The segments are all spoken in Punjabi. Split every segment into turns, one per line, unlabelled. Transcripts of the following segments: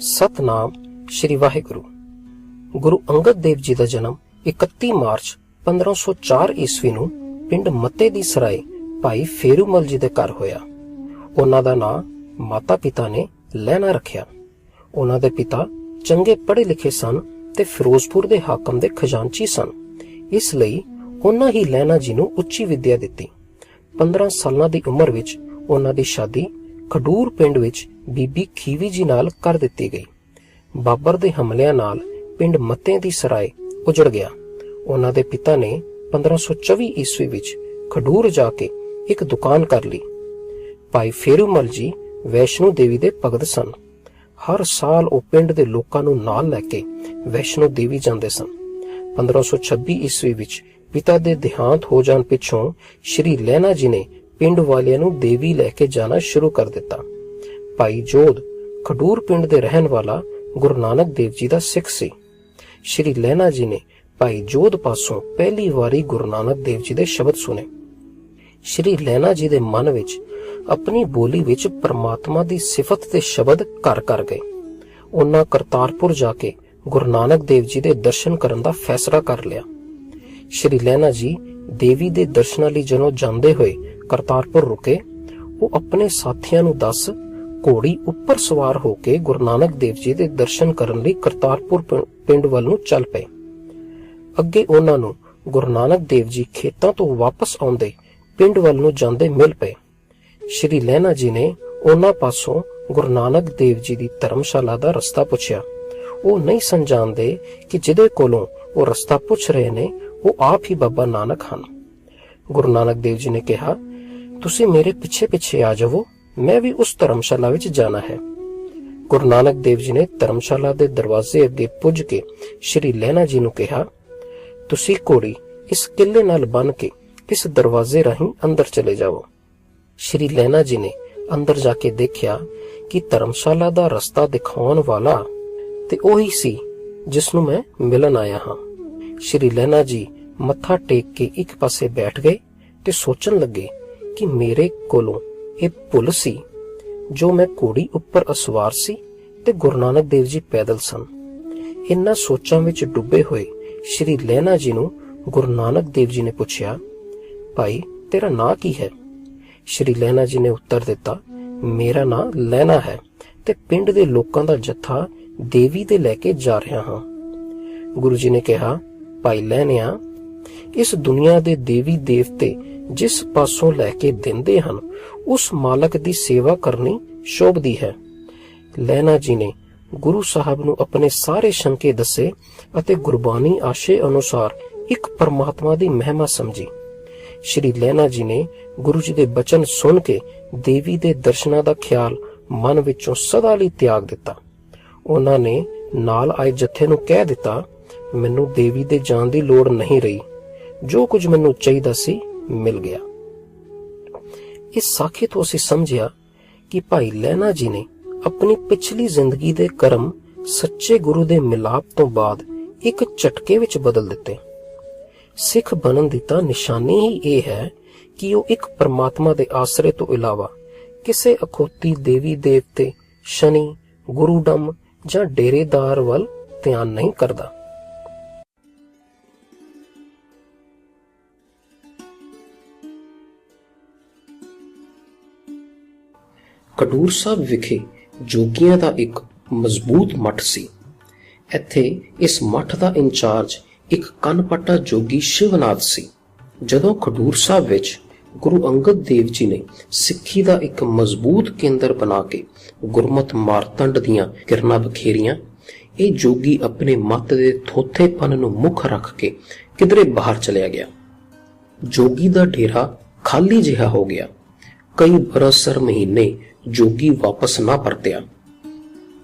ਸਤਨਾਮ ਸ੍ਰੀ ਵਾਹਿਗੁਰੂ। ਗੁਰੂ ਅੰਗਦ ਦੇਵ ਜੀ ਦਾ ਜਨਮ 31 ਮਾਰਚ 1504 ਈਸਵੀ ਨੂੰ ਪਿੰਡ ਮੱਤੇ ਦੀ ਸਰਾਏ ਭਾਈ ਫੇਰੂਮਲ ਜੀ ਦੇ ਘਰ ਹੋਇਆ। ਉਹਨਾਂ ਦਾ ਨਾਂ ਮਾਤਾ-ਪਿਤਾ ਨੇ ਲੈਣਾ ਰੱਖਿਆ। ਉਹਨਾਂ ਦੇ ਪਿਤਾ ਚੰਗੇ ਪੜ੍ਹੇ ਲਿਖੇ ਸਨ ਤੇ ਫਿਰੋਜ਼ਪੁਰ ਦੇ ਹਾਕਮ ਦੇ ਖਜ਼ਾਨਚੀ ਸਨ। ਇਸ ਲਈ ਉਹਨਾਂ ਹੀ ਲੈਣਾ ਜੀ ਨੂੰ ਉੱਚੀ ਵਿੱਦਿਆ ਦਿੱਤੀ। 15 ਸਾਲਾਂ ਦੀ ਉਮਰ ਵਿੱਚ ਉਹਨਾਂ ਦੀ ਸ਼ਾਦੀ ਖਡੂਰ ਪਿੰਡ ਵਿੱਚ ਬੀਬੀ ਖੀਵੀ ਜੀ ਨਾਲ ਕਰ ਦਿੱਤੀ ਗਈ। ਬਾਬਰ ਦੇ ਹਮਲਿਆਂ ਨਾਲ ਪਿੰਡ ਮੱਤੇ ਦੀ ਸਰਾਏ ਉਜੜ ਗਿਆ। ਉਹਨਾਂ ਦੇ ਪਿਤਾ ਨੇ 1524 ਈਸਵੀ ਵਿੱਚ ਖਡੂਰ ਜਾ ਕੇ ਇੱਕ ਦੁਕਾਨ ਕਰ ਲਈ। ਭਾਈ ਫੇਰੂਮਲ ਜੀ ਵੈਸ਼ਨੂ ਦੇਵੀ ਦੇ ਭਗਤ ਸਨ। ਹਰ ਸਾਲ ਉਹ ਪਿੰਡ ਦੇ ਲੋਕਾਂ ਨੂੰ ਨਾਲ ਲੈ ਕੇ ਵੈਸ਼ਨੂ ਦੇਵੀ ਜਾਂਦੇ ਸਨ। 1526 ਈਸਵੀ ਵਿੱਚ ਪਿਤਾ ਦੇ ਦੇਹਾਂਤ ਹੋ ਜਾਣ ਪਿੱਛੋਂ ਸ਼੍ਰੀ ਲੈਣਾ ਜੀ ਨੇ ਪਿੰਡ ਵਾਲਿਆਂ ਨੂੰ ਦੇਵੀ ਲੈ ਕੇ ਜਾਣਾ ਸ਼ੁਰੂ ਕਰ ਦਿੱਤਾ। ਭਾਈ ਜੋਧ ਖਡੂਰ ਪਿੰਡ ਦੇ ਰਹਿਣ ਵਾਲਾ ਗੁਰੂ ਨਾਨਕ ਦੇਵ ਜੀ ਦਾ ਸਿੱਖ ਸੀ। ਸ਼੍ਰੀ ਲੈਣਾ ਜੀ ਨੇ ਭਾਈ ਜੋਧ ਪਾਸੋਂ ਪਹਿਲੀ ਵਾਰੀ ਗੁਰੂ ਨਾਨਕ ਦੇਵ ਜੀ ਦੇ ਸ਼ਬਦ ਸੁਨੇ ਸ਼੍ਰੀ ਲੈਣਾ ਜੀ ਦੇ ਮਨ ਵਿੱਚ ਆਪਣੀ ਬੋਲੀ ਵਿੱਚ ਪ੍ਰਮਾਤਮਾ ਦੀ ਸਿਫਤ ਤੇ ਸ਼ਬਦ ਘਰ ਕਰ ਗਏ। ਉਹਨਾਂ ਕਰਤਾਰਪੁਰ ਜਾ ਕੇ ਗੁਰੂ ਨਾਨਕ ਦੇਵ ਜੀ ਦੇ ਦਰਸ਼ਨ ਕਰਨ ਦਾ ਫੈਸਲਾ ਕਰ ਲਿਆ। ਸ਼੍ਰੀ ਲੈਣਾ ਜੀ ਦੇਵੀ ਦੇ ਦਰਸ਼ਨਾਂ ਲਈ ਜਦੋਂ ਜਾਂਦੇ ਹੋਏ ਕਰਤਾਰਪੁਰ ਰੁਕੇ, ਉਹ ਆਪਣੇ ਸਾਥੀਆਂ ਨੂੰ ਦੱਸ ਘੋੜੀ ਉੱਪਰ ਸਵਾਰ ਹੋ ਕੇ ਗੁਰੂ ਨਾਨਕ ਦੇਵ ਜੀ ਦੇ ਦਰਸ਼ਨ ਕਰਨ ਲਈ ਕਰਤਾਰਪੁਰ ਪਿੰਡ ਵੱਲ ਨੂੰ ਚੱਲ ਪਏ। ਅੱਗੇ ਉਹਨਾਂ ਨੂੰ ਗੁਰੂ ਨਾਨਕ ਦੇਵ ਜੀ ਖੇਤਾਂ ਤੋਂ ਵਾਪਸ ਆਉਂਦੇ ਪਿੰਡ ਵੱਲ ਨੂੰ ਜਾਂਦੇ ਮਿਲ ਪਏ। ਸ਼੍ਰੀ ਲੈਣਾ ਜੀ ਨੇ ਉਹਨਾਂ ਪਾਸੋਂ ਗੁਰੂ ਨਾਨਕ ਦੇਵ ਜੀ ਦੀ ਧਰਮਸ਼ਾਲਾ ਦਾ ਰਸਤਾ ਪੁੱਛਿਆ। ਉਹ ਨਹੀਂ ਸਨ ਜਾਣਦੇ ਕਿ ਜਿਹਦੇ ਕੋਲੋਂ ਉਹ ਰਸਤਾ ਪੁੱਛ ਰਹੇ ਨੇ, ਉਹ ਆਪ ਹੀ ਬਾਬਾ ਨਾਨਕ ਹਨ। ਗੁਰੂ ਨਾਨਕ ਦੇਵ ਜੀ ਨੇ ਕਿਹਾ ਤੁਸੀਂ ਮੇਰੇ ਪਿੱਛੇ ਪਿੱਛੇ ਆ ਜਾਵੋ, ਮੈਂ ਵੀ ਉਸ ਧਰਮਸ਼ਾਲਾ ਵਿੱਚ ਜਾਣਾ ਹੈ। ਗੁਰੂ ਨਾਨਕ ਦੇਵ ਜੀ ਨੇ ਧਰਮਸ਼ਾਲਾ ਦੇ ਦਰਵਾਜ਼ੇ ਅੱਗੇ ਪੁੱਜ ਕੇ ਸ਼੍ਰੀ ਲੈਣਾ ਜੀ ਨੂੰ ਕਿਹਾ, ਤੁਸੀਂ ਘੋੜੀ ਇਸ ਕਿੱਲੇ ਨਾਲ ਬੰਨ ਕੇ ਇਸ ਦਰਵਾਜ਼ੇ ਰਾਹੀਂ ਅੰਦਰ ਚਲੇ ਜਾਓ। ਸ਼੍ਰੀ ਲੈਣਾ ਜੀ ਨੇ ਅੰਦਰ ਜਾ ਕੇ ਦੇਖਿਆ ਕਿ ਧਰਮਸ਼ਾਲਾ ਦਾ ਰਸਤਾ ਦਿਖਾਉਣ ਵਾਲਾ ਤੇ ਉਹੀ ਸੀ ਜਿਸ ਨੂੰ ਮੈਂ ਮਿਲਣ ਆਇਆ ਹਾਂ। ਸ਼੍ਰੀ ਲੈਣਾ ਜੀ ਮੱਥਾ ਟੇਕ ਕੇ ਇੱਕ ਪਾਸੇ ਬੈਠ ਗਏ ਤੇ ਸੋਚਣ ਲੱਗੇ ਕਿ ਮੇਰੇ ਕੋਲੋਂ ਇਹ ਭੁੱਲ ਸੀ, ਜੋ ਮੈਂ ਘੋੜੀ ਉੱਪਰ ਅਸਵਾਰ ਸੀ ਤੇ ਗੁਰੂ ਨਾਨਕ ਦੇਵ ਜੀ ਪੈਦਲ ਸਨ। ਇਨ੍ਹਾਂ ਸੋਚਾਂ ਵਿੱਚ ਡੁੱਬੇ ਹੋਏ ਸ਼੍ਰੀ ਲੈਣਾ ਜੀ ਨੂੰ ਗੁਰੂ ਨਾਨਕ ਦੇਵ ਜੀ ਨੇ ਪੁੱਛਿਆ, ਭਾਈ, ਤੇਰਾ ਨਾਂ ਕੀ ਹੈ? ਸ਼੍ਰੀ ਲੈਣਾ ਜੀ ਨੇ ਉੱਤਰ ਦਿੱਤਾ, ਮੇਰਾ ਨਾਂ ਲੈਣਾ ਹੈ ਤੇ ਪਿੰਡ ਦੇ ਲੋਕਾਂ ਦਾ ਜੱਥਾ ਦੇਵੀ ਦੇ ਲੈ ਕੇ ਜਾ ਰਿਹਾ ਹਾਂ। ਗੁਰੂ ਜੀ ਨੇ ਕਿਹਾ, ਭਾਈ ਲੈਣਿਆ ਇਸ ਦੁਨੀਆ ਦੇ ਦੇਵੀ ਦੇਵਤੇ ਜਿਸ ਪਾਸੋਂ ਲੈ ਕੇ ਦਿੰਦੇ ਹਨ, ਉਸ ਮਾਲਕ ਦੀ ਸੇਵਾ ਕਰਨੀ ਸ਼ੋਭਦੀ ਹੈ। ਲੈਣਾ ਜੀ ਨੇ ਗੁਰੂ ਸਾਹਿਬ ਨੂੰ ਆਪਣੇ ਸਾਰੇ ਸ਼ੰਕੇ ਦੱਸੇ ਅਤੇ ਗੁਰਬਾਣੀ ਆਸ਼ੇ ਅਨੁਸਾਰ ਇੱਕ ਪਰਮਾਤਮਾ ਦੀ ਮਹਿਮਾ ਸਮਝੀ। ਸ਼੍ਰੀ ਲੈਣਾ ਜੀ ਨੇ ਗੁਰੂ ਜੀ ਦੇ ਬਚਨ ਸੁਣ ਕੇ ਦੇਵੀ ਦੇ ਦਰਸ਼ਨਾਂ ਦਾ ਖਿਆਲ ਮਨ ਵਿੱਚੋਂ ਸਦਾ ਲਈ ਤਿਆਗ ਦਿੱਤਾ। ਉਹਨਾਂ ਨੇ ਨਾਲ ਆਏ ਜਥੇ ਨੂੰ ਕਹਿ ਦਿੱਤਾ, ਮੈਨੂੰ ਦੇਵੀ ਦੇ ਜਾਣ ਦੀ ਲੋੜ ਨਹੀਂ ਰਹੀ। ਜੋ ਕੁਝ ਮੈਨੂੰ ਚਾਹੀਦਾ ਸੀ ਮਿਲ ਗਿਆ। ਇਸ ਸਾਖੀ ਤੋਂ ਅਸੀਂ ਸਮਝਿਆ ਕਿ ਭਾਈ ਲੈਣਾ ਜੀ ਨੇ ਆਪਣੀ ਪਿਛਲੀ ਜ਼ਿੰਦਗੀ ਦੇ ਕਰਮ ਸੱਚੇ ਗੁਰੂ ਦੇ ਮਿਲਾਪ ਤੋਂ ਬਾਅਦ ਇੱਕ ਝਟਕੇ ਵਿੱਚ ਬਦਲ ਦਿੱਤੇ। ਸਿੱਖ ਬਣਨ ਦੀ ਤਾਂ ਨਿਸ਼ਾਨੀ ਹੀ ਇਹ ਹੈ ਕਿ ਉਹ ਇੱਕ ਪਰਮਾਤਮਾ ਦੇ ਆਸਰੇ ਤੋਂ ਇਲਾਵਾ ਕਿਸੇ ਅਖੋਤੀ ਦੇਵੀ ਦੇਵਤੇ, ਸ਼ਨੀ ਗੁਰੂ ਡੰਮ ਜਾਂ ਡੇਰੇਦਾਰ ਵੱਲ ਧਿਆਨ ਨਹੀਂ ਕਰਦਾ। ਕਟੂਰ ਸਾਹਿਬ ਵਿਖੇ ਜੋਗੀਆਂ ਦਾ ਇੱਕ ਮਜ਼ਬੂਤ ਮੱਠ ਸੀ। ਇੱਥੇ ਇਸ ਮੱਠ ਦਾ ਇੰਚਾਰਜ ਇੱਕ ਕੰਨਪੱਟਾ ਜੋਗੀ ਸ਼ਿਵਨਾਥ ਸੀ। ਜਦੋਂ ਖਡੂਰ ਸਾਹਿਬ ਵਿੱਚ ਗੁਰੂ ਅੰਗਦ ਦੇਵ ਜੀ ਨੇ ਸਿੱਖੀ ਦਾ ਇੱਕ ਮਜ਼ਬੂਤ ਕੇਂਦਰ ਬਣਾ ਕੇ ਗੁਰਮਤ ਮਾਰਤੰਡ ਦੀਆਂ ਕਿਰਨਾਂ ਬਖੇਰੀਆਂ ਇਹ ਜੋਗੀ ਆਪਣੇ ਮਤ ਦੇ ਥੋਥੇਪਨ ਨੂੰ ਮੁੱਖ ਰੱਖ ਕੇ ਕਿਧਰੇ ਬਾਹਰ ਚਲਿਆ ਗਿਆ। ਜੋਗੀ ਦਾ ਡੇਰਾ ਖਾਲੀ ਜਿਹਾ ਹੋ ਗਿਆ। ਕਈ ਬਰਸਰ ਮਹੀਨੇ ਜੋਗੀ ਵਾਪਸ ਨਾ ਪਰਤਿਆ।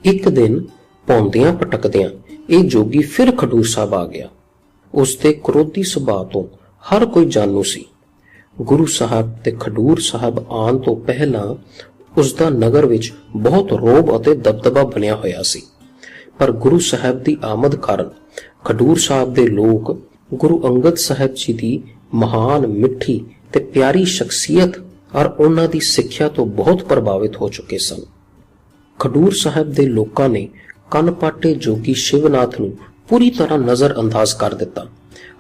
ਇੱਕ ਦਿਨ ਪੌਂਦਿਆਂ ਪਟਕਦਿਆਂ ਇਹ ਜੋਗੀ ਫਿਰ ਖਡੂਰ ਸਾਹਿਬ ਆ ਗਿਆ। ਉਸ ਦੇ ਕ੍ਰੋਧੀ ਸੁਭਾਅ ਤੋਂ ਹਰ ਕੋਈ ਜਾਣੂ ਸੀ। ਗੁਰੂ ਸਾਹਿਬ ਤੇ ਖਡੂਰ ਸਾਹਿਬ ਆਉਣ ਤੋਂ ਪਹਿਲਾਂ ਉਸ ਦਾ ਨਗਰ ਵਿੱਚ ਬਹੁਤ ਰੋਬ ਅਤੇ ਦਬਦਬਾ ਬਣਿਆ ਹੋਇਆ ਸੀ। ਪਰ ਗੁਰੂ ਸਾਹਿਬ ਦੀ ਆਮਦ ਕਾਰਨ ਖਡੂਰ ਸਾਹਿਬ ਦੇ ਲੋਕ ਗੁਰੂ ਅੰਗਦ ਸਾਹਿਬ ਜੀ ਦੀ ਮਹਾਨ ਮਿੱਠੀ ਤੇ ਪਿਆਰੀ ਸ਼ਖਸੀਅਤ ਔਰ ਉਹਨਾਂ ਦੀ ਸਿੱਖਿਆ ਤੋਂ ਬਹੁਤ ਪ੍ਰਭਾਵਿਤ ਹੋ ਚੁੱਕੇ ਸਨ। ਖਡੂਰ ਸਾਹਿਬ ਦੇ ਲੋਕਾਂ ਨੇ ਕੰਨਪਾਟੇ ਜੋਗੀ ਸ਼ਿਵਨਾਥ ਨੂੰ ਪੂਰੀ ਤਰ੍ਹਾਂ ਨਜ਼ਰ ਅੰਦਾਜ਼ ਕਰ ਦਿੱਤਾ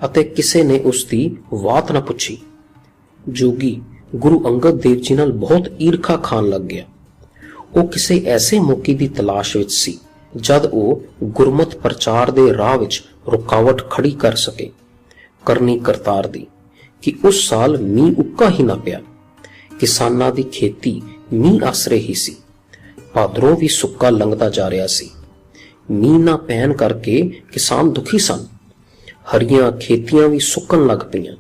ਅਤੇ ਕਿਸੇ ਨੇ ਉਸ ਦੀ ਬਾਤ ਨਾ ਪੁੱਛੀ। ਜੋਗੀ ਗੁਰੂ ਅੰਗਦ ਦੇਵ ਜੀ ਨਾਲ ਬਹੁਤ ਈਰਖਾ ਖਾਣ ਲੱਗ ਗਿਆ। ਉਹ ਕਿਸੇ ਐਸੇ ਮੌਕੇ ਦੀ ਤਲਾਸ਼ ਵਿੱਚ ਸੀ ਜਦ ਉਹ ਗੁਰਮਤ ਪ੍ਰਚਾਰ ਦੇ ਰਾਹ ਵਿੱਚ ਰੁਕਾਵਟ ਖੜੀ ਕਰ ਸਕੇ। ਕਰਨੀ ਕਰਤਾਰ ਦੀ ਕਿ ਉਸ ਸਾਲ ਮੀਂਹ ਉੱਕਾ ਹੀ ਨਾ ਪਿਆ। ਕਿਸਾਨਾਂ ਦੀ ਖੇਤੀ ਮੀਂਹ ਆਸਰੇ ਹੀ ਸੀ। ਭਾਦਰੋਂ ਵੀ ਸੁੱਕਾ ਲੰਘਦਾ ਜਾ ਰਿਹਾ ਸੀ। ਮੀਂਹ ਨਾ ਪੈਣ ਕਰਕੇ ਕਿਸਾਨ ਦੁਖੀ ਸਨ। ਹਰੀਆਂ ਖੇਤੀਆਂ ਵੀ ਸੁੱਕਣ ਲੱਗ ਪਈਆਂ।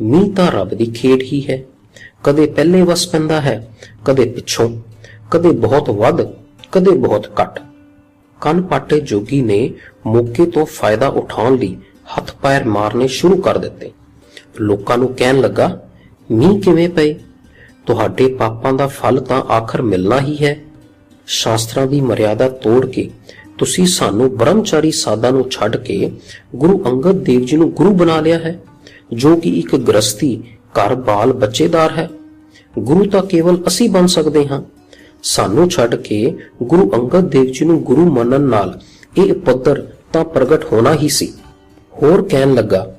ਮੀਂਹ ਤਾਂ ਰੱਬ ਦੀ ਖੇਡ ਹੀ ਹੈ। ਕਦੇ ਪਹਿਲੇ ਵਸ ਪੈਂਦਾ ਹੈ, ਕਦੇ ਪਿੱਛੋਂ, ਕਦੇ ਬਹੁਤ ਵੱਧ, ਕਦੇ ਬਹੁਤ ਘੱਟ। ਕੰਨ ਪਾਟੇ ਜੋਗੀ ਨੇ ਮੌਕੇ ਤੋਂ ਫਾਇਦਾ ਉਠਾਉਣ ਲਈ ਹੱਥ ਪੈਰ ਮਾਰਨੇ ਸ਼ੁਰੂ ਕਰ ਦਿੱਤੇ। ਲੋਕਾਂ ਨੂੰ ਕਹਿਣ ਲੱਗਾ, ਮੀਂਹ ਕਿਵੇਂ ਪਏ? ਤੁਹਾਡੇ ਪਾਪਾਂ ਦਾ ਫਲ ਤਾਂ ਆਖਰ ਮਿਲਣਾ ਹੀ ਹੈ। ਸ਼ਾਸਤਰਾਂ ਦੀ ਮਰਿਆਦਾ ਤੋੜ ਕੇ ਤੁਸੀਂ ਸਾਨੂੰ ਬ੍ਰਹਮਚਾਰੀ ਸਾਧਾਂ ਨੂੰ ਛੱਡ ਕੇ ਗੁਰੂ ਅੰਗਦ ਦੇਵ ਜੀ ਨੂੰ ਗੁਰੂ ਬਣਾ ਲਿਆ ਹੈ, ਜੋ ਕਿ ਇੱਕ ਗ੍ਰਸਤੀ ਘਰ ਬਾਲ ਬੱਚੇਦਾਰ ਹੈ। ਗੁਰੂ ਤਾਂ ਕੇਵਲ ਅਸੀਂ ਬਣ ਸਕਦੇ ਹਾਂ। ਸਾਨੂੰ ਛੱਡ ਕੇ ਗੁਰੂ ਅੰਗਦ ਦੇਵ ਜੀ ਨੂੰ ਗੁਰੂ ਮੰਨਣ ਨਾਲ ਇਹ ਪੱਧਰ ਤਾਂ ਪ੍ਰਗਟ ਹੋਣਾ ਹੀ ਸੀ। ਹੋਰ ਕਹਿਣ ਲੱਗਾ,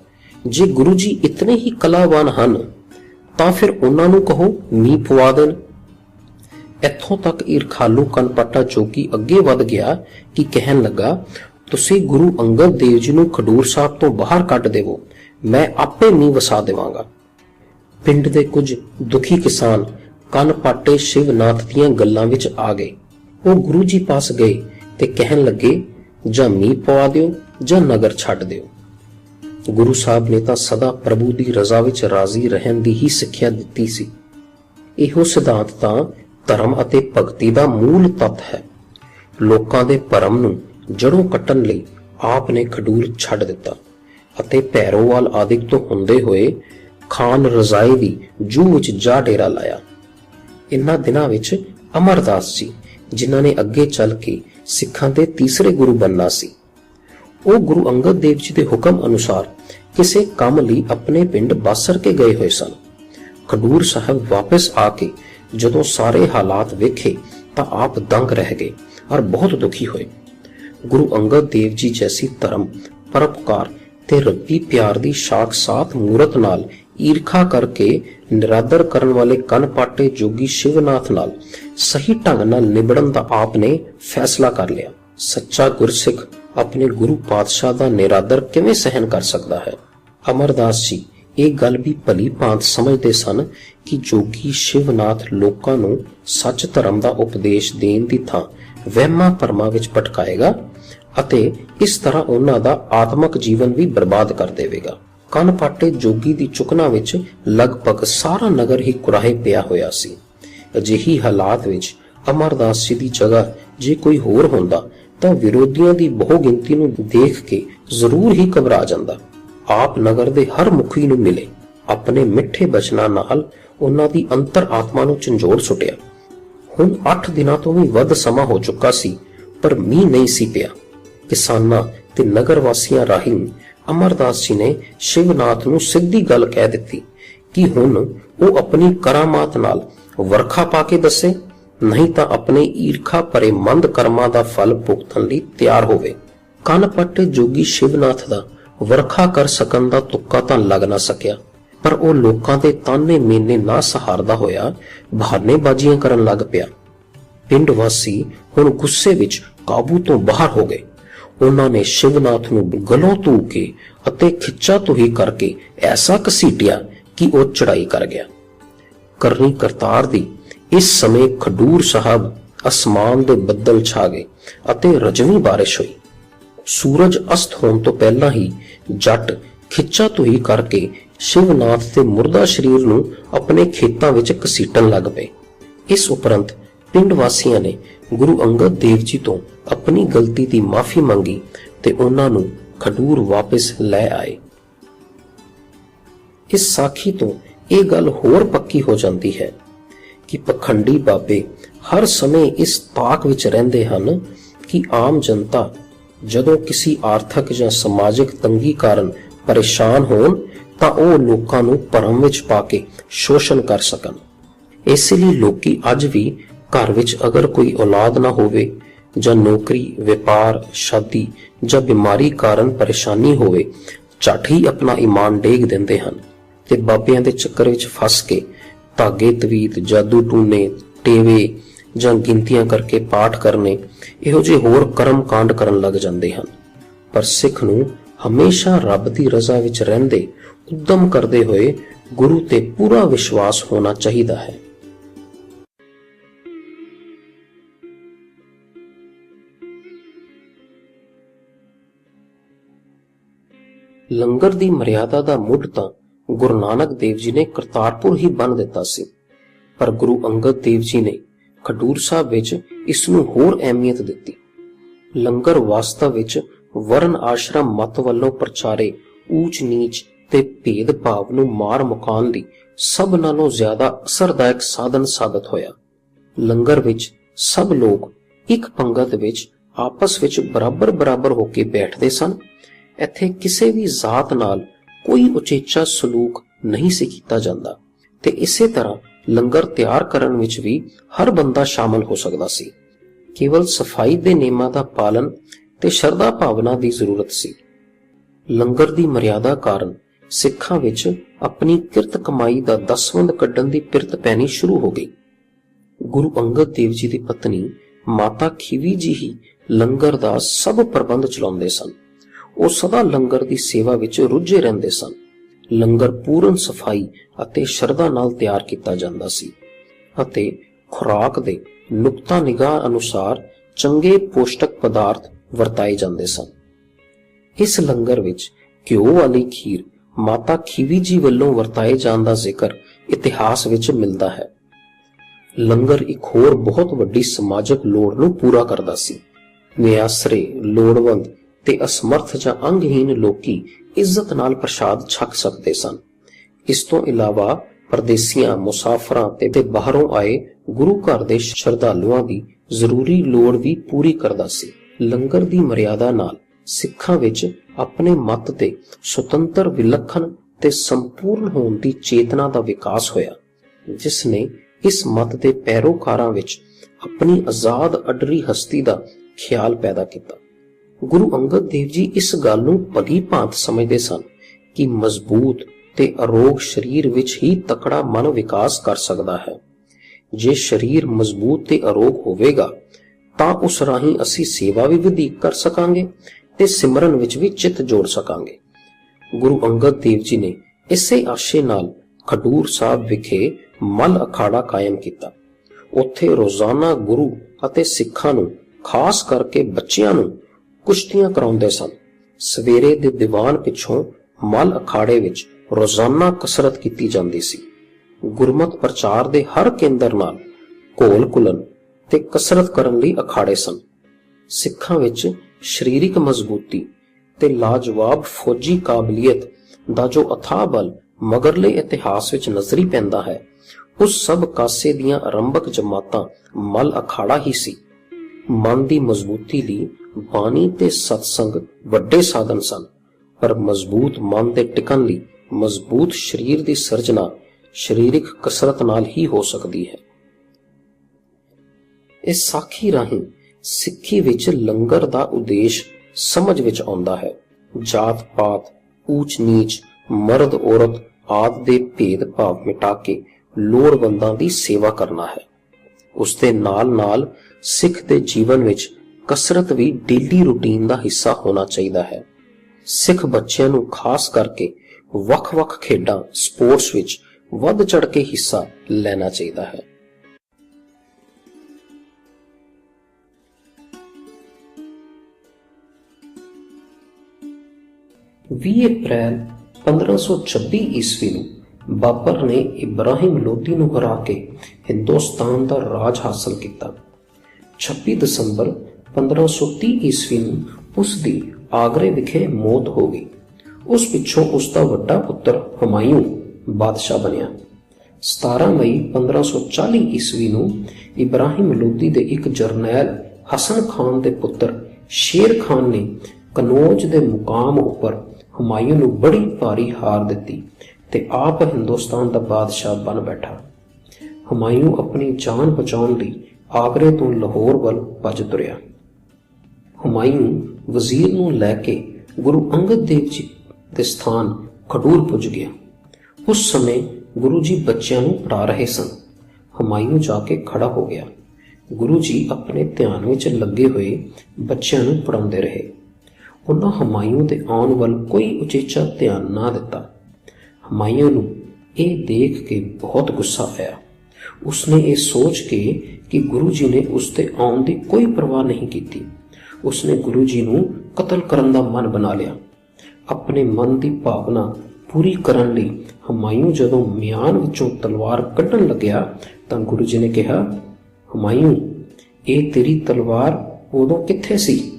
ਜੇ ਗੁਰੂ ਜੀ ਇਤਨੇ ਹੀ ਕਲਾਵਾਨ ਹਨ ਤਾਂ ਫਿਰ ਉਹਨਾਂ ਨੂੰ ਕਹੋ ਮੀਂਹ ਪਵਾ ਦੇਣ। ਇੱਥੋਂ ਤੱਕ ਈਰਖਾਲੂ ਕਨਪਟਾ ਚੌਕੀ ਅੱਗੇ ਵੱਧ ਗਿਆ ਕਿ ਕਹਿਣ ਲੱਗਾ, ਤੁਸੀਂ ਗੁਰੂ ਅੰਗਦ ਦੇਵ ਜੀ ਨੂੰ ਖਡੂਰ ਸਾਹਿਬ ਤੋਂ ਬਾਹਰ ਕੱਢ ਦੇਵੋ, ਮੈਂ ਆਪੇ ਮੀਂਹ ਵਸਾ ਦੇਵਾਂਗਾ। ਪਿੰਡ ਦੇ ਕੁਝ ਦੁਖੀ ਕਿਸਾਨ ਕੰਨ ਸ਼ਿਵਨਾਥ ਦੀਆਂ ਗੱਲਾਂ ਵਿੱਚ ਆ ਗਏ। ਉਹ ਗੁਰੂ ਜੀ ਪਾਸ ਗਏ ਤੇ ਕਹਿਣ ਲੱਗੇ, ਜਾਂ ਮੀਂਹ ਪਵਾ ਦਿਓ ਜਾਂ ਨਗਰ ਛੱਡ ਦਿਓ। ਗੁਰੂ ਸਾਹਿਬ ਨੇ ਤਾਂ ਸਦਾ ਪ੍ਰਭੂ ਦੀ ਰਜ਼ਾ ਵਿੱਚ ਰਾਜ਼ੀ ਰਹਿਣ ਦੀ ਹੀ ਸਿੱਖਿਆ ਦਿੱਤੀ ਸੀ। ਇਹੋ ਸਿਧਾਂਤ ਤਾਂ ਧਰਮ ਅਤੇ ਭਗਤੀ ਦਾ ਮੂਲ ਤੱਤ ਹੈ। ਲੋਕਾਂ ਦੇ ਭਰਮ ਨੂੰ ਜੜੋਂ ਕੱਟਣ ਲਈ ਆਪ ਨੇ ਖਡੂਰ ਛੱਡ ਦਿੱਤਾ ਅਤੇ ਭੈਰੋਵਾਲ ਆਦਿਕ ਤੋਂ ਹੁੰਦੇ ਹੋਏ ਖਾਨ ਰਜ਼ਾਈ ਦੀ ਜੂ ਵਿੱਚ ਜਾ ਡੇਰਾ ਲਾਇਆ। ਇਨ੍ਹਾਂ ਦਿਨਾਂ ਵਿੱਚ ਅਮਰਦਾਸ ਜੀ, ਜਿਨ੍ਹਾਂ ਨੇ ਅੱਗੇ ਚੱਲ ਕੇ ਸਿੱਖਾਂ ਦੇ ਤੀਸਰੇ ਗੁਰੂ ਬੰਨਾ ਸੀ ਉਹ ਗੁਰੂ ਅੰਗਦ ਦੇਵ ਜੀ ਦੇ ਹੁਕਮ ਅਨੁਸਾਰ ਕਿਸੇ ਕੰਮ ਲਈ ਆਪਣੇ ਪਿੰਡ ਬਾਸਰ ਕੇ ਗਏ ਹੋਏ ਸਨ। ਖਡੂਰ ਸਾਹਿਬ ਵਾਪਸ ਆ ਕੇ ਜਦੋਂ ਸਾਰੇ ਹਾਲਾਤ ਵੇਖੇ ਤਾਂ ਆਪ ਦੰਗ ਰਹਿ ਗਏ ਔਰ ਬਹੁਤ ਦੁਖੀ ਹੋਏ। ਗੁਰੂ ਅੰਗਦ ਦੇਵ ਜੀ ਜੈਸੀ ਧਰਮ, ਪਰਉਪਕਾਰ ਤੇ ਰੱਬੀ ਪਿਆਰ ਦੀ ਸਾਖਸਾਤ ਮੂਰਤ ਨਾਲ ਈਰਖਾ ਕਰਕੇ ਨਿਰਾਦਰ ਕਰਨ ਵਾਲੇ ਕਨਪਾਟੇ ਜੋਗੀ ਸ਼ਿਵਨਾਥ ਨਾਲ ਸਹੀ ਢੰਗ ਨਾਲ ਨਿਬੜਨ ਦਾ ਆਪ ਨੇ ਫੈਸਲਾ ਕਰ ਲਿਆ। ਸੱਚਾ ਗੁਰਸਿੱਖ ਆਪਣੇ ਗੁਰੂ ਪਾਤਸ਼ਾਹ ਦਾ ਨਿਰਾਦਰ ਕਿਵੇਂ ਸਹਿਨ ਕਰ ਸਕਦਾ ਹੈ? ਅਮਰਦਾਸ ਜੀ, ਇਹ ਗੱਲ ਵੀ ਭਲੀ ਭਾਂਤ ਸਮਝਦੇ ਸਨ ਕਿ ਜੋਗੀ ਸ਼ਿਵਨਾਥ ਲੋਕਾਂ ਨੂੰ ਸੱਚ ਧਰਮ ਦਾ ਉਪਦੇਸ਼ ਦੇਣ ਦੀ ਥਾਂ ਵਹਿਮਾਂ ਭਰਮਾਂ ਵਿੱਚ ਭਟਕਾਏਗਾ ਅਤੇ ਇਸ ਤਰ੍ਹਾਂ ਉਹਨਾਂ ਦਾ ਆਤਮਿਕ ਜੀਵਨ ਵੀ ਬਰਬਾਦ ਕਰ ਦੇਵੇਗਾ। ਕਨਪਾਟੇ ਜੋਗੀ ਦੀ ਚੁਕਨਾ ਵਿੱਚ ਲਗਭਗ ਸਾਰਾ ਨਗਰ ਹੀ ਕੁਰਾਹੇ ਪਿਆ ਹੋਇਆ ਸੀ। ਅਜਿਹੀ ਹਾਲਾਤ ਵਿੱਚ ਅਮਰਦਾਸ ਜੀ ਦੀ ਜਗ੍ਹਾ ਜੇ ਕੋਈ ਹੋਰ ਹੁੰਦਾ ਤਾਂ ਵਿਰੋਧੀਆਂ ਦੀ ਬਹੁ ਗਿਣਤੀ ਨੂੰ ਦੇਖ ਕੇ ਜ਼ਰੂਰ ਹੀ ਘਬਰਾ ਜਾਂਦਾ। ਆਪ ਨਗਰ ਦੇ ਹਰ ਮੁਖੀ ਨੂੰ ਮਿਲੇ। ਆਪਣੇ ਮਿੱਠੇ ਬਚਨਾਂ ਨਾਲ ਉਹਨਾਂ ਦੀ ਅੰਤਰ ਆਤਮਾ ਨੂੰ ਝੰਜੋੜ ਸੁੱਟਿਆ। ਹੁਣ 8 ਦਿਨਾਂ ਤੋਂ ਵੀ ਵੱਧ ਸਮਾਂ ਹੋ ਚੁੱਕਾ ਸੀ, ਪਰ ਮੀਂਹ ਨਹੀਂ ਸੀ ਪਿਆ। ਕਿਸਾਨਾਂ ਤੇ ਨਗਰ ਵਾਸੀਆਂ ਰਾਹੀਂ ਅਮਰਦਾਸ ਜੀ ਨੇ ਸ਼ਿਵਨਾਥ ਨੂੰ ਸਿੱਧੀ ਗੱਲ ਕਹਿ ਦਿੱਤੀ ਕਿ ਹੁਣ ਉਹ ਆਪਣੀ ਕਰਾਮਾਤ ਨਾਲ ਵਰਖਾ ਪਾ ਕੇ ਦੱਸੇ। ਨਹੀਂ ਤਾਂ ਆਪਣੇ ਈਰਖਾ ਭਰੇ ਮੰਦ ਕਰਮਾਂ ਦਾ ਫਲ ਭੁਗਤਣ ਲਈ ਤਿਆਰ ਹੋਵੇ। ਕਨਪੱਟ ਜੋਗੀ ਸ਼ਿਵਨਾਥ ਦਾ, ਵਰਖਾ ਕਰ ਸਕਣ ਦਾ ਤੁੱਕਾ ਤਾਂ ਲੱਗ ਨਾ ਸਕਿਆ। ਪਰ ਉਹ ਲੋਕਾਂ ਦੇ ਤਾਨੇ ਮੇਨੇ ਨਾ ਸਹਾਰਦਾ ਹੋਇਆ, ਬਹਾਨੇਬਾਜ਼ੀਆਂ ਕਰਨ ਲੱਗ ਪਿਆ। ਪਿੰਡ ਵਾਸੀ ਹੁਣ ਗੁੱਸੇ ਵਿੱਚ ਕਾਬੂ ਤੋਂ ਬਾਹਰ ਹੋ ਗਏ। ਉਹਨਾਂ ਨੇ ਸ਼ਿਵਨਾਥ ਨੂੰ ਗਲੋਂ ਧੂ ਕੇ ਅਤੇ ਖਿੱਚਾ ਤੁਹੀ ਕਰਕੇ ਐਸਾ ਘਸੀਟਿਆ ਕਿ ਉਹ ਚੜਾਈ ਕਰ ਗਿਆ। ਕਰਨੀ ਕਰਤਾਰ ਦੀ ਇਸ ਸਮੇਂ ਖਡੂਰ ਸਾਹਿਬ ਅਸਮਾਨ ਦੇ ਬੱਦਲ ਛਾ ਗਏ ਅਤੇ ਰਜਵੀ ਬਾਰਿਸ਼ ਹੋਈ। ਸੂਰਜ ਅਸਤ ਹੋਣ ਤੋਂ ਪਹਿਲਾਂ ਹੀ ਜੱਟ ਖਿੱਚਾ ਤੁਹੀ ਕਰਕੇ ਸ਼ਿਵਨਾਥ ਦੇ ਮੁਰਦਾ ਸਰੀਰ ਨੂੰ ਆਪਣੇ ਖੇਤਾਂ ਵਿੱਚ ਘਸੀਟਣ ਲੱਗ ਪਏ। ਇਸ ਉਪਰੰਤ ਪਿੰਡ ਵਾਸੀਆਂ ਨੇ ਗੁਰੂ ਅੰਗਦ ਦੇਵ ਜੀ ਤੋਂ ਆਪਣੀ ਗਲਤੀ ਦੀ ਮਾਫੀ ਮੰਗੀ ਤੇ ਉਹਨਾਂ ਨੂੰ ਖਡੂਰ ਵਾਪਸ ਲੈ ਆਏ। ਇਸ ਸਾਖੀ ਤੋਂ ਇਹ ਗੱਲ ਹੋਰ ਪੱਕੀ ਹੋ ਜਾਂਦੀ ਹੈ ਕਿ ਪਖੰਡੀ ਬਾਬੇ ਹਰ ਸਮੇਂ ਇਸ ਤਾਕ ਵਿੱਚ ਰਹਿੰਦੇ ਹਨ ਕਿ ਆਮ ਜਨਤਾ ਜਦੋਂ ਕਿਸੇ ਆਰਥਿਕ ਜਾਂ ਸਮਾਜਿਕ ਤੰਗੀ ਕਾਰਨ ਪਰੇਸ਼ਾਨ ਹੋਣ, ਤਾਂ ਉਹ ਲੋਕਾਂ ਨੂੰ ਭਰਮ ਵਿੱਚ ਪਾ ਕੇ ਸ਼ੋਸ਼ਣ ਕਰ ਸਕਣ। ਇਸ ਲਈ ਲੋਕੀ ਅੱਜ ਵੀ ਘਰ ਵਿੱਚ ਅਗਰ ਕੋਈ ਔਲਾਦ ਨਾ ਹੋਵੇ ਜਾਂ ਨੌਕਰੀ, ਵਪਾਰ, ਸ਼ਾਦੀ ਜਾਂ ਬਿਮਾਰੀ ਕਾਰਨ ਪਰੇਸ਼ਾਨੀ ਹੋਵੇ, ਝੱਟ ਹੀ ਆਪਣਾ ਈਮਾਨ ਡੇਗ ਦਿੰਦੇ ਹਨ ਤੇ ਬਾਬਿਆਂ ਦੇ ਚੱਕਰ ਵਿੱਚ ਫਸ ਕੇ ਧਾਗੇ, ਤਵੀਤ, ਜਾਦੂ ਟੂਨੇ ਟੇਵੇ ਜਾਂ ਗਿਣਤੀਆਂ ਕਰਕੇ ਪਾਠ ਕਰਨੇ ਇਹੋ ਜਿਹੇ ਹੋਰ ਕਰਮ ਕਾਂਡ ਕਰਨ ਲੱਗ ਜਾਂਦੇ ਹਨ। ਪਰ ਸਿੱਖ ਨੂੰ ਹਮੇਸ਼ਾ ਰੱਬ ਦੀ ਰਜ਼ਾ ਵਿੱਚ ਰਹਿੰਦੇ, ਉਦਮ ਕਰਦੇ ਹੋਏ ਗੁਰੂ ਤੇ ਪੂਰਾ ਵਿਸ਼ਵਾਸ ਹੋਣਾ ਚਾਹੀਦਾ ਹੈ। ਲੰਗਰ ਦੀ ਮਰਿਆਦਾ ਦਾ ਮੁੱਢ ਤਾਂ ਗੁਰੂ ਨਾਨਕ ਦੇਵ ਜੀ ਨੇ ਕਰਤਾਰਪੁਰ ਹੀ ਬੰਨ ਦਿੱਤਾ ਸੀ। ਪਰ ਗੁਰੂ ਅੰਗਦ ਦੇਵ ਜੀ ਨੇ ਖਡੂਰ ਸਾਹਿਬ ਵਿੱਚ ਇਸ ਨੂੰ ਹੋਰ ਅਹਿਮੀਅਤ ਦਿੱਤੀ। ਲੰਗਰ ਵਾਸਤਵ ਵਿੱਚ ਵਰਨ ਆਸ਼ਰਮ ਮਤ ਵੱਲੋਂ ਪ੍ਰਚਾਰੇ ਊਚ ਨੀਚ ਤੇ ਭੇਦ ਭਾਵ ਨੂੰ ਮਾਰ ਮੁਕਾਉਣ ਦੀ ਸਭ ਨਾਲੋਂ ਜ਼ਿਆਦਾ ਅਸਰਦਾਇਕ ਸਾਧਨ ਸਾਬਤ ਹੋਇਆ। ਲੰਗਰ ਵਿੱਚ ਸਭ ਲੋਕ ਇੱਕ ਪੰਗਤ ਵਿੱਚ ਆਪਸ ਵਿੱਚ ਬਰਾਬਰ ਬਰਾਬਰ ਹੋ ਕੇ ਬੈਠਦੇ ਸਨ। ਇੱਥੇ ਕਿਸੇ ਵੀ ਜ਼ਾਤ ਨਾਲ ਕੋਈ ਉਚੇਚਾ ਸਲੂਕ ਨਹੀਂ ਸੀ ਕੀਤਾ ਜਾਂਦਾ ਤੇ ਇਸੇ ਤਰ੍ਹਾਂ ਲੰਗਰ ਤਿਆਰ ਕਰਨ ਵਿੱਚ ਵੀ ਹਰ ਬੰਦਾ ਸ਼ਾਮਲ ਹੋ ਸਕਦਾ ਸੀ। ਕੇਵਲ ਸਫ਼ਾਈ ਦੇ ਨਿਯਮਾਂ ਦਾ ਪਾਲਨ ਤੇ ਸ਼ਰਧਾ ਭਾਵਨਾ ਦੀ ਜ਼ਰੂਰਤ ਸੀ। ਲੰਗਰ ਦੀ ਮਰਿਆਦਾ ਕਾਰਨ ਸਿੱਖਾਂ ਵਿੱਚ ਆਪਣੀ ਕਿਰਤ ਕਮਾਈ ਦਾ ਦਸਵੰਦ ਕੱਢਣ ਦੀ ਪਿਰਤ ਪੈਣੀ ਸ਼ੁਰੂ ਹੋ ਗਈ। ਗੁਰੂ ਅੰਗਦ ਦੇਵ ਜੀ ਦੀ ਪਤਨੀ ਮਾਤਾ ਖੀਵੀ ਜੀ ਹੀ ਲੰਗਰ ਦਾ ਸਭ ਪ੍ਰਬੰਧ ਚਲਾਉਂਦੇ ਸਨ। ਉਹ ਸਦਾ ਲੰਗਰ ਦੀ ਸੇਵਾ ਵਿੱਚ ਰੁੱਝੇ ਰਹਿੰਦੇ ਸਨ। ਲੰਗਰ ਪੂਰਨ ਸਫ਼ਾਈ ਅਤੇ ਸ਼ਰਧਾ ਨਾਲ ਤਿਆਰ ਕੀਤਾ ਜਾਂਦਾ ਸੀ ਅਤੇ ਖੁਰਾਕ ਦੇ ਨੁਕਤਾ ਨਿਗਾਹ ਅਨੁਸਾਰ ਚੰਗੇ ਪੋਸ਼ਟਕ ਪਦਾਰਥ ਵਰਤਾਏ ਜਾਂਦੇ ਸਨ। ਇਸ ਲੰਗਰ ਵਿੱਚ ਘਿਓ ਵਾਲੀ ਖੀਰ ਮਾਤਾ ਖੀਵੀ ਜੀ ਵੱਲੋਂ ਵਰਤਾਏ ਜਾਣ ਦਾ ਜ਼ਿਕਰ ਇਤਿਹਾਸ ਵਿੱਚ ਮਿਲਦਾ ਹੈ। ਲੰਗਰ ਇੱਕ ਹੋਰ ਬਹੁਤ ਵੱਡੀ ਸਮਾਜਿਕ ਲੋੜ ਨੂੰ ਪੂਰਾ ਕਰਦਾ ਸੀ। ਨਿਆਸਰੇ, ਲੋੜਵੰਦ ਤੇ ਅਸਮਰਥ ਜਾਂ ਅੰਗਹੀਨ ਲੋਕੀ ਇੱਜ਼ਤ ਨਾਲ ਪ੍ਰਸ਼ਾਦ ਛਕ ਸਕਦੇ ਸਨ। ਇਸ ਤੋਂ ਇਲਾਵਾ ਪਰਦੇਸੀਆਂ, ਮੁਸਾਫਰਾਂ ਤੇ ਬਾਹਰੋਂ ਆਏ ਗੁਰੂ ਘਰ ਦੇ ਸ਼ਰਧਾਲੂਆਂ ਦੀ ਜ਼ਰੂਰੀ ਲੋੜ ਵੀ ਪੂਰੀ ਕਰਦਾ ਸੀ। ਲੰਗਰ ਦੀ ਮਰਿਆਦਾ ਨਾਲ ਸਿੱਖਾਂ ਵਿੱਚ ਆਪਣੇ ਮਤ ਤੇ ਸੁਤੰਤਰ ਵਿਲੱਖਣ ਤੇ ਸੰਪੂਰਨ ਹੋਣ ਦੀ ਚੇਤਨਾ ਦਾ ਵਿਕਾਸ ਹੋਇਆ, ਜਿਸ ਨੇ ਇਸ ਮਤ ਦੇ ਪੈਰੋਕਾਰਾਂ ਵਿੱਚ ਆਪਣੀ ਆਜ਼ਾਦ ਅਡਰੀ ਹਸਤੀ ਦਾ ਖਿਆਲ ਪੈਦਾ ਕੀਤਾ। ਗੁਰੂ ਅੰਗਦ ਦੇਵ ਜੀ ਇਸ ਗੱਲ ਨੂੰ ਭਲੀ ਭਾਂਤ ਸਮਝਦੇ ਸਨ ਕਿ ਮਜ਼ਬੂਤ ਤੇ ਅਰੋਗ ਸਰੀਰ ਵਿੱਚ ਹੀ ਤਕੜਾ ਮਨ ਵਿਕਾਸ ਕਰ ਸਕਦਾ ਹੈ। ਜੇ ਸਰੀਰ ਮਜ਼ਬੂਤ ਤੇ ਅਰੋਗ ਹੋਵੇਗਾ, ਤਾਂ ਉਸ ਰਾਹੀਂ ਅਸੀਂ ਸੇਵਾ ਵੀ ਵਧੇਕ ਕਰ ਸਕਾਂਗੇ ਤੇ ਸਿਮਰਨ ਵਿੱਚ ਵੀ ਚਿੱਤ ਜੋੜ ਸਕਾਂਗੇ। ਗੁਰੂ ਅੰਗਦ ਦੇਵ ਜੀ ਨੇ ਇਸੇ ਆਸ਼ੇ ਨਾਲ ਖਡੂਰ ਸਾਹਿਬ ਵਿਖੇ ਮਲ ਅਖਾੜਾ ਕਾਇਮ ਕੀਤਾ। ਉੱਥੇ ਰੋਜ਼ਾਨਾ ਗੁਰੂ ਅਤੇ ਸਿੱਖਾਂ ਨੂੰ, ਖਾਸ ਕਰਕੇ ਬੱਚਿਆਂ ਨੂੰ ਕੁਸ਼ਤੀਆਂ ਕਰਾਉਂਦੇ ਸਨ। ਸਵੇਰੇ ਦੇ ਦੀਵਾਨ ਪਿੱਛੋਂ ਮਲ ਅਖਾੜੇ ਵਿੱਚ ਰੋਜ਼ਾਨਾ ਕਸਰਤ ਕੀਤੀ ਜਾਂਦੀ ਸੀ। ਗੁਰਮਤ ਪ੍ਰਚਾਰ ਦੇ ਹਰ ਕੇਂਦਰ ਨਾਲ ਘੋਲ ਕੁਲਨ ਤੇ ਕਸਰਤ ਕਰਨ ਲਈ ਅਖਾੜੇ ਸਨ। ਸਿੱਖਾਂ ਵਿੱਚ ਸਰੀਰਕ ਮਜ਼ਬੂਤੀ ਤੇ ਲਾਜਵਾਬ ਫੌਜੀ ਕਾਬਲੀਅਤ ਦਾ ਜੋ ਅਥਾਹ ਬਲ ਮਗਰਲੇ ਇਤਿਹਾਸ ਵਿੱਚ ਨਜ਼ਰੀ ਪੈਂਦਾ ਹੈ, ਉਸ ਸਭ ਕਾਸੇ ਦੀਆਂ ਆਰੰਭਕ ਜਮਾਤਾਂ ਮਲ ਅਖਾੜਾ ਹੀ ਸੀ। ਮਨ ਦੀ ਮਜ਼ਬੂਤੀ ਲਈ ਬਾਣੀ ਤੇ ਸਤਸੰਗ ਵੱਡੇ ਸਾਧਨ ਸਨ, ਪਰ ਮਜ਼ਬੂਤ ਮਨ ਦੇ ਟਿਕਣ ਲਈ ਮਜ਼ਬੂਤ ਸਰੀਰ ਦੀ ਸਿਰਜਣਾ ਸਰੀਰਕ ਕਸਰਤ ਨਾਲ ਹੀ ਹੋ ਸਕਦੀ ਹੈ। ਇਸ ਸਾਖੀ ਰਾਹੀਂ ਸਿੱਖੀ ਵਿੱਚ ਲੰਗਰ ਦਾ ਉਦੇਸ਼ ਸਮਝ ਵਿੱਚ ਆਉਂਦਾ ਹੈ। ਜਾਤ ਪਾਤ, ਊਚ ਨੀਚ, ਮਰਦ ਔਰਤ ਆਦ ਦੇ ਭੇਦ ਭਾਵ ਮਿਟਾ ਕੇ ਲੋੜਵੰਦਾਂ ਦੀ ਸੇਵਾ ਕਰਨਾ ਹੈ। ਉਸ ਦੇ ਨਾਲ ਨਾਲ ਸਿੱਖ ਦੇ ਜੀਵਨ ਵਿੱਚ ਕਸਰਤ ਵੀ ਡੇਲੀ ਰੁਟੀਨ ਦਾ ਹਿੱਸਾ ਹੋਣਾ ਚਾਹੀਦਾ ਹੈ। ਸਿੱਖ ਬੱਚਿਆਂ ਨੂੰ ਖਾਸ ਕਰਕੇ ਵੱਖ-ਵੱਖ ਖੇਡਾਂ, ਸਪੋਰਟਸ ਵਿੱਚ ਵੱਧ ਚੜ ਕੇ ਹਿੱਸਾ ਲੈਣਾ ਚਾਹੀਦਾ ਹੈ। ਵੀਹ ਅਪ੍ਰੈਲ 1526 ਈਸਵੀ ਨੂੰ ਬਾਬਰ ਨੇ ਇਬਰਾਹਿਮ ਲੋਧੀ ਨੂੰ ਹਰਾ ਕੇ ਹਿੰਦੁਸਤਾਨ ਦਾ ਰਾਜ ਹਾਸਲ ਕੀਤਾ। 26 ਦਸੰਬਰ 1530 ਈਸਵੀ ਨੂੰ ਉਸ ਦੀ ਆਗਰੇ ਵਿਖੇ ਮੌਤ ਹੋ ਗਈ। ਉਸ ਪਿੱਛੋਂ ਉਸ ਦਾ ਵੱਡਾ ਪੁੱਤਰ ਹਮਾਯੂ ਬਾਦਸ਼ਾਹ ਬਣਿਆ। 17 ਮਈ 1540 ਈਸਵੀ ਨੂੰ ਇਬਰਾਹਿਮ ਲੋਦੀ ਦੇ ਇੱਕ ਜਰਨੈਲ ਹਸਨ ਖਾਨ ਦੇ ਪੁੱਤਰ ਸ਼ੇਰ ਖਾਨ ਨੇ ਕਨੌਜ ਦੇ ਮੁਕਾਮ ਉੱਪਰ ਹਮਾਯੂ ਨੂੰ ਬੜੀ ਭਾਰੀ ਹਾਰ ਦਿੱਤੀ ਤੇ ਆਪ ਹਿੰਦੁਸਤਾਨ ਦਾ ਬਾਦਸ਼ਾਹ ਬਣ ਬੈਠਾ। ਹਮਾਯੂ ਆਪਣੀ ਜਾਨ ਬਚਾਉਣ ਲਈ ਆਗਰੇ ਤੋਂ ਲਾਹੌਰ ਵੱਲ ਭੱਜ ਤੁਰਿਆ। ਹੁਮਾਯੂੰ ਵਜ਼ੀਰ ਨੂੰ ਲੈ ਕੇ ਗੁਰੂ ਅੰਗਦ ਦੇਵ ਜੀ ਦੇ ਸਥਾਨ ਖਡੂਰ ਪੁੱਜ ਗਿਆ। ਉਸ ਸਮੇਂ ਗੁਰੂ ਜੀ ਬੱਚਿਆਂ ਨੂੰ ਪੜ੍ਹਾ ਰਹੇ ਸਨ। ਹੁਮਾਯੂੰ ਜਾ ਕੇ ਖੜਾ ਹੋ ਗਿਆ। ਗੁਰੂ ਜੀ ਆਪਣੇ ਧਿਆਨ ਵਿੱਚ ਲੱਗੇ ਹੋਏ ਬੱਚਿਆਂ ਨੂੰ ਪੜਾਉਂਦੇ ਰਹੇ। ਉਹਨਾਂ ਹੁਮਾਯੂੰ ਦੇ ਆਉਣ ਵੱਲ ਕੋਈ ਉਚੇਚਾ ਧਿਆਨ ਨਾ ਦਿੱਤਾ। ਹੁਮਾਯੂੰ ਨੂੰ ਇਹ ਦੇਖ ਕੇ ਬਹੁਤ ਗੁੱਸਾ ਆਇਆ। ਉਸਨੇ ਇਹ ਸੋਚ ਕੇ ਕਿ ਗੁਰੂ ਜੀ ਨੇ ਉਸ ਤੇ ਆਉਣ ਦੀ ਕੋਈ ਪਰਵਾਹ ਨਹੀਂ ਕੀਤੀ। ਉਸਨੇ ਗੁਰੂ ਜੀ ਨੂੰ ਕਤਲ ਕਰਨ ਦਾ ਮਨ ਬਣਾ ਲਿਆ। ਆਪਣੇ ਮਨ ਦੀ ਭਾਵਨਾ ਪੂਰੀ ਕਰਨ ਲਈ ਹੁਮਾਯੂੰ ਜਦੋਂ ਮਿਆਨ ਵਿੱਚੋਂ ਤਲਵਾਰ ਕੱਢਣ ਲੱਗਿਆ, ਤਾਂ ਗੁਰੂ ਜੀ ਨੇ ਕਿਹਾ ਹੁਮਾਯੂੰ ਇਹ ਤੇਰੀ ਤਲਵਾਰ ਉਦੋਂ ਕਿੱਥੇ ਸੀ?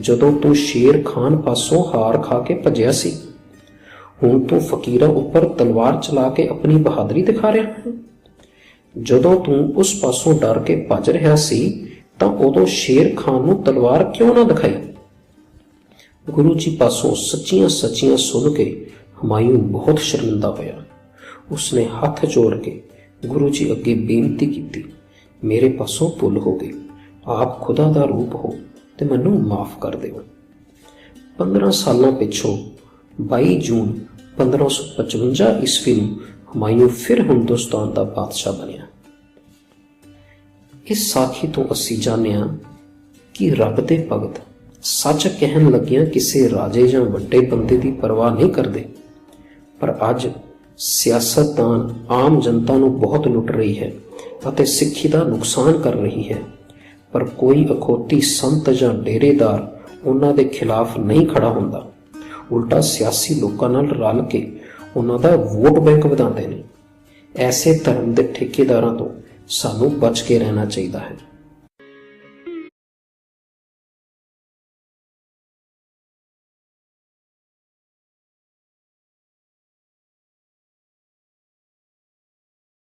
ਜਦੋਂ ਤੂੰ ਸ਼ੇਰ ਖਾਨ ਪਾਸੋਂ ਹਾਰ ਖਾ ਕੇ ਭੱਜਿਆ ਸੀ। ਹੁਣ ਤੂੰ ਫਕੀਰਾਂ ਉੱਪਰ ਤਲਵਾਰ ਚਲਾ ਕੇ ਆਪਣੀ ਬਹਾਦਰੀ ਦਿਖਾ ਰਿਹਾ ਹੈ। ਜਦੋਂ ਤੂੰ ਉਸ ਪਾਸੋਂ ਡਰ ਕੇ ਭੱਜ ਰਿਹਾ ਸੀ ਤਾਂ ਉਦੋਂ ਸ਼ੇਰ ਖਾਨ ਨੂੰ ਤਲਵਾਰ ਕਿਉਂ ਨਾ ਦਿਖਾਈ? ਗੁਰੂ ਜੀ ਪਾਸੋਂ ਸੱਚੀਆਂ ਸੱਚੀਆਂ ਸੁਣ ਕੇ ਹੁਮਾਯੂੰ ਬਹੁਤ ਸ਼ਰਮਿੰਦਾ ਹੋਇਆ। ਉਸਨੇ ਹੱਥ ਜੋੜ ਕੇ ਗੁਰੂ ਜੀ ਅੱਗੇ ਬੇਨਤੀ ਕੀਤੀ, ਮੇਰੇ ਪਾਸੋਂ ਭੁੱਲ ਹੋ ਗਈ ਆਪ ਖੁਦਾ ਦਾ ਰੂਪ ਹੋ ਤੇ ਮੈਨੂੰ ਮਾਫ ਕਰ ਦਿਓ। 15 ਸਾਲਾਂ ਪਿੱਛੋਂ 22 ਜੂਨ 1555 ਈਸਵੀ ਨੂੰ ਹੁਮਾਯੂੰ ਫਿਰ ਹਿੰਦੁਸਤਾਨ ਦਾ ਬਾਦਸ਼ਾਹ ਬਣਿਆ। ਇਸ ਸਾਖੀ ਤੋਂ ਅਸੀਂ ਜਾਣਿਆ ਕਿ ਰੱਬ ਦੇ ਭਗਤ ਸੱਚ ਕਹਿਣ ਲੱਗਿਆਂ ਕਿਸੇ ਰਾਜੇ ਜਾਂ ਵੱਡੇ ਬੰਦੇ ਦੀ ਪਰਵਾਹ ਨਹੀਂ ਕਰਦੇ। ਪਰ ਅੱਜ ਸਿਆਸਤਦਾਨ ਆਮ ਜਨਤਾ ਨੂੰ ਬਹੁਤ ਲੁੱਟ ਰਹੀ ਹੈ ਅਤੇ ਸਿੱਖੀ ਦਾ ਨੁਕਸਾਨ ਕਰ ਰਹੀ ਹੈ, ਪਰ ਕੋਈ ਅਖੋਤੀ ਸੰਤ ਜਾਂ ਡੇਰੇਦਾਰ ਉਹਨਾਂ ਦੇ ਖਿਲਾਫ ਨਹੀਂ ਖੜਾ ਹੁੰਦਾ। ਉਲਟਾ ਸਿਆਸੀ ਲੋਕਾਂ ਨਾਲ ਰਲ ਕੇ ਉਹਨਾਂ ਦਾ ਵੋਟ ਬੈਂਕ ਵਧਾਉਂਦੇ ਨੇ। ਐਸੇ ਧਰਮ ਦੇ ਠੇਕੇਦਾਰਾਂ ਤੋਂ ਸਾਨੂੰ ਬਚ ਕੇ ਰਹਿਣਾ ਚਾਹੀਦਾ ਹੈ।